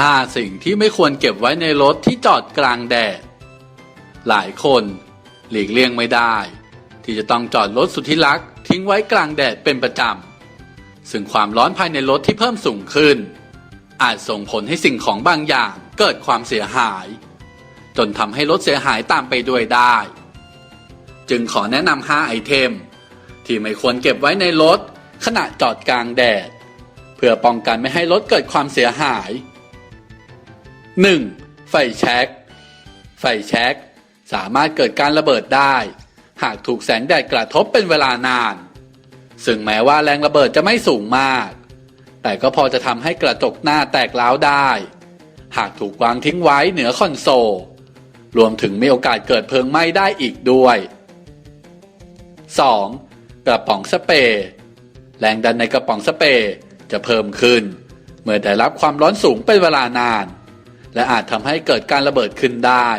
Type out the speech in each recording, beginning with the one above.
5 สิ่งที่ไม่ควรเก็บไว้ในรถที่จอดกลางแดด หลายคน หลีกเลี่ยงไม่ได้ ที่จะต้องจอดรถสุดที่รักทิ้งไว้กลางแดดเป็นประจำ ซึ่งความร้อนภายในรถที่เพิ่มสูงขึ้น อาจส่งผลให้สิ่งของบางอย่างเกิดความเสียหาย จนทำให้รถเสียหายตามไปด้วยได้ จึงขอแนะนำ5ไอเทม ที่ไม่ควรเก็บไว้ในรถขณะจอดกลางแดด เพื่อป้องกันไม่ให้รถเกิดความเสียหาย 1. ไฟแช็กไฟแช็กสามารถเกิดการระเบิดได้ หากถูกแสงแดดกระทบเป็นเวลานาน ซึ่งแม้ว่าแรงระเบิดจะไม่สูงมาก แต่ก็พอจะทำให้กระจกหน้าแตกร้าวได้ หากถูกวางทิ้งไว้เหนือคอนโซล รวมถึงมีโอกาสเกิดเพลิงไหม้ได้อีกด้วย 2. กระป๋องสเปรย์แรงดันในกระป๋องสเปรย์จะเพิ่มขึ้น เมื่อได้รับความร้อนสูงเป็นเวลานาน และอาจทำให้เกิดการระเบิดขึ้นได้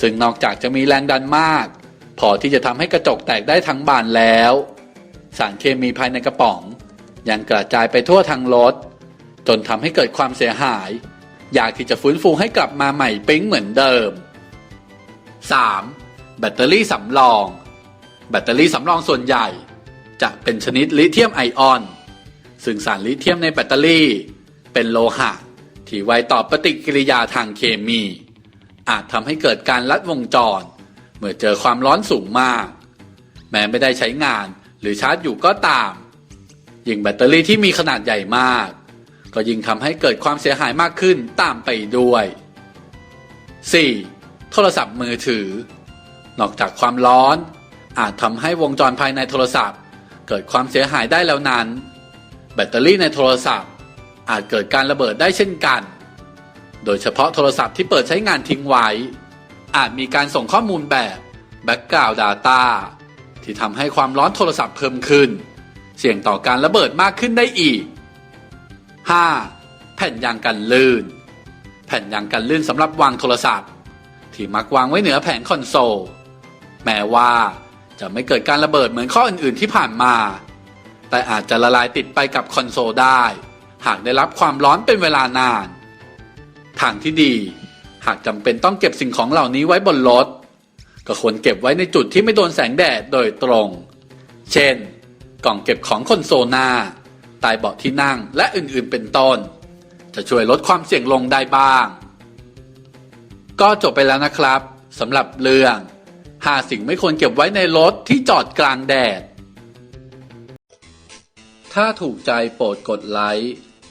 ซึ่งนอกจากจะมีแรงดันมาก พอที่จะทำให้กระจกแตกได้ทั้งบานแล้ว สารเคมีภายในกระป๋อง ยังกระจายไปทั่วทั้งรถ จนทำให้เกิดความเสียหาย อยากที่จะฟื้นฟูให้กลับมาใหม่ปิ๊งเหมือนเดิม 3. แบตเตอรี่สำรอง แบตเตอรี่สำรองส่วนใหญ่ จะเป็นชนิดลิเธียมไอออน ซึ่งสารลิเธียมในแบตเตอรี่ เป็นโลหะ ที่ไวต่อปฏิกิริยาทางเคมี อาจทำให้เกิดการลัดวงจร เมื่อเจอความร้อนสูงมาก แม้ไม่ได้ใช้งานหรือชาร์จอยู่ก็ตาม ยิ่งแบตเตอรี่ที่มีขนาดใหญ่มาก ก็ยิ่งทำให้เกิดความเสียหายมากขึ้นตามไปด้วย 4. โทรศัพท์มือถือ นอกจากความร้อน อาจทำให้วงจรภายในโทรศัพท์ เกิดความเสียหายได้แล้วนั้น แบตเตอรี่ในโทรศัพท์ อาจเกิดการระเบิดได้เช่นกัน โดยเฉพาะโทรศัพท์ที่เปิดใช้งานทิ้งไว้ อาจมีการส่งข้อมูลแบบ Background Data ที่ทำให้ความร้อนโทรศัพท์เพิ่มขึ้น เสี่ยงต่อการระเบิดมากขึ้นได้อีก 5. แผ่นยางกันลื่น แผ่นยางกันลื่นสำหรับวางโทรศัพท์ ที่มักวางไว้เหนือแผงคอนโซล แม้ว่าจะไม่เกิดการระเบิดเหมือนข้ออื่นๆที่ผ่านมา แต่อาจจะละลายติดไปกับคอนโซลได้ หากได้รับความร้อนเป็นเวลานาน ทางที่ดี หากจำเป็นต้องเก็บสิ่งของเหล่านี้ไว้บนรถ ก็ควรเก็บไว้ในจุดที่ไม่โดนแสงแดดโดยตรง เช่น กล่องเก็บของคอนโซลหน้าใต้เบาะที่นั่งและอื่นๆเป็นต้น จะช่วยลดความเสี่ยงลงได้บ้าง ก็จบไปแล้วนะครับสำหรับเรื่อง5สิ่งไม่ควรเก็บไว้ในรถที่จอดกลางแดดถ้าถูกใจโปรดกดไลค์